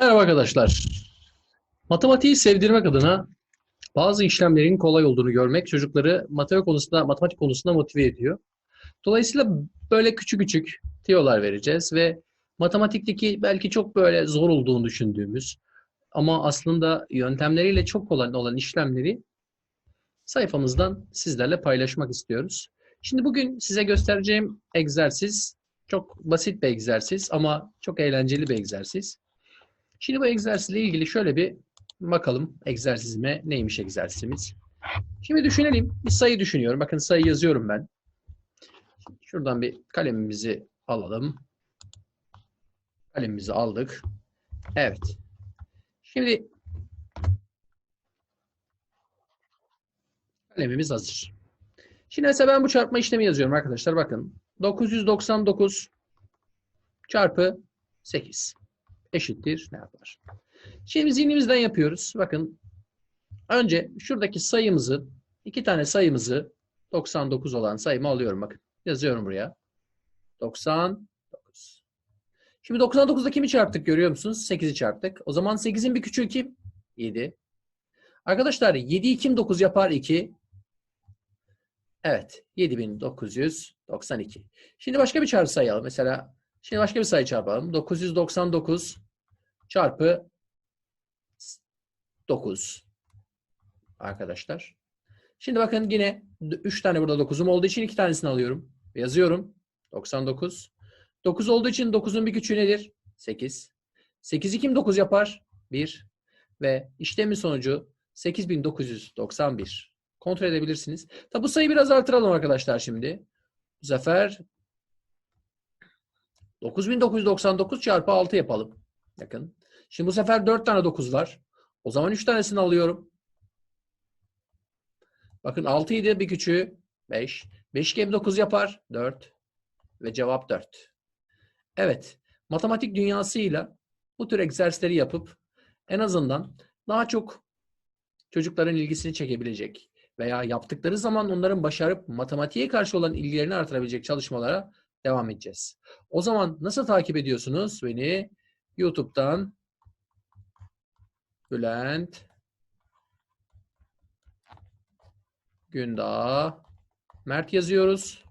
Merhaba arkadaşlar. Matematiği sevdirmek adına bazı işlemlerin kolay olduğunu görmek çocukları matematik konusunda, matematik konusunda motive ediyor. Dolayısıyla böyle küçük küçük tiyolar vereceğiz ve matematikteki belki çok böyle zor olduğunu düşündüğümüz ama aslında yöntemleriyle çok kolay olan işlemleri sayfamızdan sizlerle paylaşmak istiyoruz. Şimdi bugün size göstereceğim egzersiz çok basit bir egzersiz ama çok eğlenceli bir egzersiz. Şimdi bu egzersizle ilgili şöyle bir bakalım egzersizime neymiş egzersizimiz. Şimdi düşünelim. Bir sayı düşünüyorum. Bakın sayı yazıyorum ben. Şuradan bir kalemimizi alalım. Kalemimizi aldık. Evet. Şimdi kalemimiz hazır. Şimdi mesela ben bu çarpma işlemi yazıyorum arkadaşlar. Bakın 999 çarpı 8 eşittir ne yapar? Şimdi zihnimizden yapıyoruz. Bakın önce şuradaki sayımızı iki tane sayımızı 99 olan sayımı alıyorum. Bakın yazıyorum buraya. 99. Şimdi 99'da kimi çarptık görüyor musunuz? 8'i çarptık. O zaman 8'in bir küçüğü kim? 7. Arkadaşlar 7'yi kim 9 yapar? 2. Evet. 7992. Şimdi başka bir çarpı sayalım. Mesela şimdi başka bir sayı çarpalım. 999 çarpı 9. Arkadaşlar. Şimdi bakın yine 3 tane burada 9'um olduğu için 2 tanesini alıyorum. Yazıyorum. 99. 9 olduğu için 9'un bir küçüğü nedir? 8. 8'i kim 9 yapar? 1. Ve işlemin sonucu 8991. Kontrol edebilirsiniz. Tabi bu sayıyı biraz artıralım arkadaşlar şimdi. Bu sefer 9999 çarpı 6 yapalım. Bakın. Şimdi bu sefer 4 tane 9 var. O zaman 3 tanesini alıyorum. Bakın 6 idi bir küçüğü 5. 5 kere 9 yapar 4. Ve cevap 4. Evet. Matematik dünyasıyla bu tür egzersizleri yapıp en azından daha çok çocukların ilgisini çekebilecek veya yaptıkları zaman onların başarıp matematiğe karşı olan ilgilerini artırabilecek çalışmalara devam edeceğiz. O zaman nasıl takip ediyorsunuz beni? YouTube'dan Bülent Gündağ Mert yazıyoruz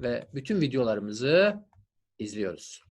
ve bütün videolarımızı izliyoruz.